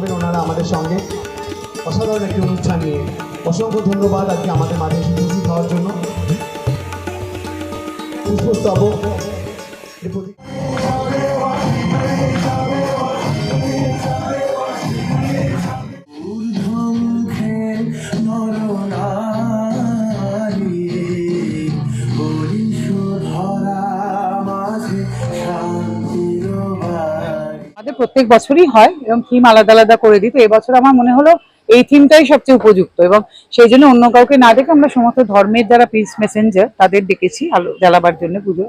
থাকবেন ওনারা আমাদের সঙ্গে। অসাধারণ একটি অনুষ্ঠান নিয়ে অসংখ্য ধন্যবাদ আজকে আমাদের মাঝে উপস্থিত হওয়ার জন্য। পুষ্পস্তবক প্রত্যেক বছরই হয় এবং থিম আলাদা আলাদা করে দিই। তো এবছর আমার মনে হলো এই থিমটাই সবচেয়ে উপযুক্ত এবং সেই জন্য অন্য কাউকে না ডেকে আমরা সমস্ত ধর্মের যারা পিস মেসেঞ্জার তাদের ডেকেছি আলো জ্বালাবার জন্য পুজো।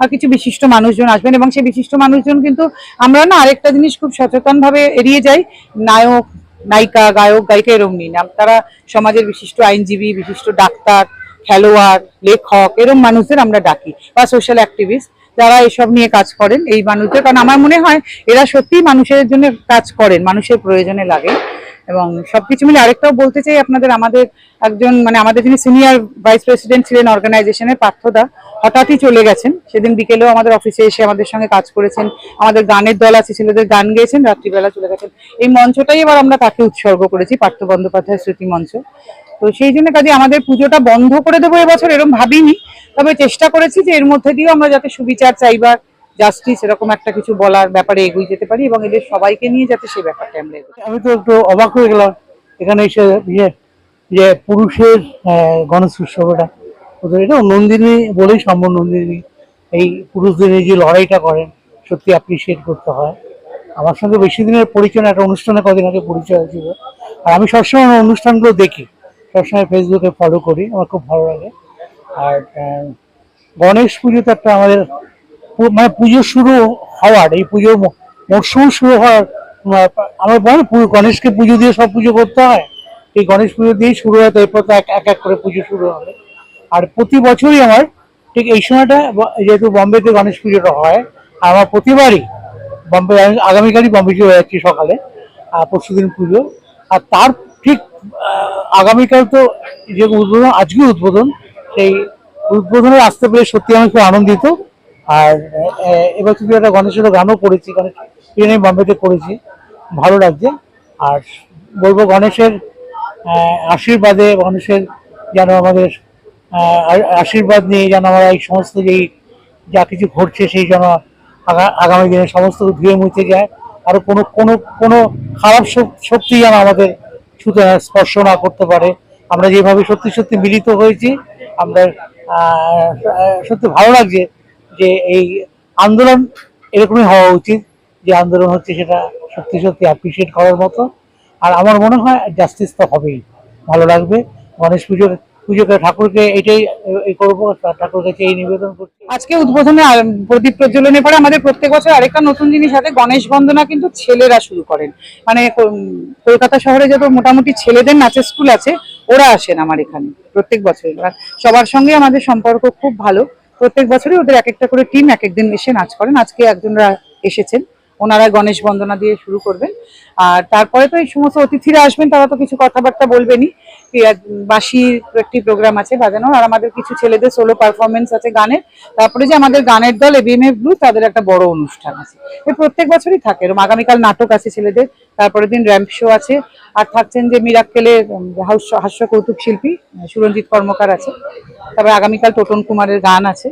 আর কিছু বিশিষ্ট মানুষজন আসবেন এবং সেই বিশিষ্ট মানুষজন কিন্তু আমরা না আরেকটা জিনিস খুব সচেতন ভাবে এড়িয়ে যাই। নায়ক, নায়িকা, গায়ক, গায়িকা এরম নিই না। তারা সমাজের বিশিষ্ট আইনজীবী, বিশিষ্ট ডাক্তার খেলোয়াড়, লেখক, এরম মানুষদের আমরা ডাকি বা সোশ্যাল অ্যাক্টিভিস্ট যারা এসব নিয়ে কাজ করেন এই মানুষদের। কারণ আমার মনে হয় এরা সত্যিই মানুষের জন্য কাজ করেন, মানুষের প্রয়োজনে লাগে। এবং সবকিছু মিলে আরেকটাও বলতে চাই আপনাদের, আমাদের একজন মানে আমাদের যিনি সিনিয়র ভাইস প্রেসিডেন্ট ছিলেন অর্গানাইজেশনের পার্থদা, হঠাৎই চলে গেছেন। সেদিন বিকেলেও আমাদের অফিসে এসে আমাদের সঙ্গে কাজ করেছেন। আমাদের গানের দল আছে, ছেলেদের গান গেয়েছেন, রাত্রিবেলা চলে গেছেন। এই মঞ্চটাই এবার আমরা তাকে উৎসর্গ করেছি, পার্থ বন্দ্যোপাধ্যায় স্মৃতি মঞ্চ। তো সেই জন্য কাজে আমাদের পুজোটা বন্ধ করে দেবো এবছর এরকম ভাবিনি। তবে চেষ্টা করেছি যে এর মধ্যে দিয়েও আমরা যাতে সুবিচার চাইবার জাস্টিস এরকম একটা কিছু বলার ব্যাপারে এগিয়ে যেতে পারি এবং এদের সবাইকে নিয়ে যাতে সেই ব্যাপারটা আমরা আমি তো একটু অবাক হয়ে গেলাম, এখানে এসে ইয়ে যে পুরুষের গণেশ উৎসবটা। এটা নন্দিনী বলেই সম্ভব, নন্দিনী। এই পুরুষদের এই যে লড়াইটা করেন, সত্যি অ্যাপ্রিসিয়েট করতে হয়। আমার সঙ্গে বেশি দিনের পরিচয় একটা অনুষ্ঠানে কদিন আগে পরিচয় হয়েছিল। আর আমি সবসময় অনুষ্ঠানগুলো দেখি। সবসময় ফেসবুকে ফলো করি, আমার খুব ভালো লাগে। আর গণেশ পুজো তো একটা আমাদের মানে পুজো শুরু হওয়ার, এই পুজো মরশুম শুরু হওয়ার, আমার বলে গণেশকে পুজো দিয়ে সব পুজো করতে হয়। এই গণেশ পুজো দিয়েই শুরু হয়, তো এরপর তো এক এক করে পুজো শুরু হবে। আর প্রতি বছরই আমার, ঠিক এই সময়টা যেহেতু বম্বেতে গণেশ পুজোটা হয়, আর আমার প্রতিবারই বম্বে আগামীকালই বম্বে চলে যাচ্ছি সকালে আর পরশুদিন পুজো। আর তার ঠিক আগামীকাল তো যে উদ্বোধন আজকে উদ্বোধন, সেই উদ্বোধনে আসতে পেরে সত্যি আমি খুব আনন্দিত। আর এবার তুমি একটা গণেশের গানও করেছি গণেশ পুজো আমি বম্বেতে করেছি। ভালো লাগছে। আর বলব গণেশের আশীর্বাদে গণেশের যেন আমাদের আশীর্বাদ নিয়ে যেন আমরা এই সমস্ত যেই যা কিছু ঘটছে, সেই যেন আগা- আগামী দিনে সমস্ত ধুয়ে মুছে যায়। আর কোনো কোনো কোনো খারাপ শক- শক্তি যেন আমাদের ছুতে স্পর্শ না করতে পারে। আমরা যেভাবে সত্যি সত্যি মিলিত হয়েছি, আমরা সত্যি ভালো লাগছে যে এই আন্দোলন এরকমই হওয়া উচিত, যে আন্দোলন হচ্ছে সেটা সত্যি সত্যি অ্যাপ্রিসিয়েট করার মতো। আর আমার মনে হয় জাস্টিস তো হবেই। ভালো লাগবে। গণেশ পুজোর পুজোকে ঠাকুরকে এটাই এই করব, ঠাকুরকে কাছে এই নিবেদন করছি। আজকে উদ্বোধনে প্রদীপ প্রজ্বলনের পরে আমাদের প্রত্যেক বছর আরেকটা নতুন জিনিস আছে, গণেশ বন্দনা কিন্তু ছেলেরা শুরু করেন। মানে কলকাতা শহরে যত মোটামুটি ছেলেদের নাচের স্কুল আছে, ওরা আসেন আমার এখানে প্রত্যেক বছর। সবার সঙ্গে আমাদের সম্পর্ক খুব ভালো। প্রত্যেক বছরই ওদের এক একটা করে টিম এক একদিন এসে নাচ করেন। আজকে একজনরা এসেছেন। ওনারা গণেশ বন্দনা দিয়ে শুরু করবেন। আর তারপরে তো এই সমস্ত অতিথিরা আসবেন, তারা তো কিছু কথাবার্তা বলবেনই। বাঁশির একটি প্রোগ্রাম আছে বাজানোর, আর আমাদের কিছু ছেলেদের সোলো পারফরমেন্স আছে গানের। তারপরে যে আমাদের গানের দল এবিএমএফ ব্লু তাদের একটা বড় অনুষ্ঠান আছে। এ প্রত্যেক বছরই থাকে, এরকম আগামীকাল নাটক আছে ছেলেদের, তারপরের দিন র্যাম্প শো আছে। আর থাকছেন যে মিরাক্কেলের হাস্য হাস্য কৌতুক শিল্পী, সুরঞ্জিত কর্মকার আছে। তারপরে আগামীকাল টোটন কুমারের গান আছে।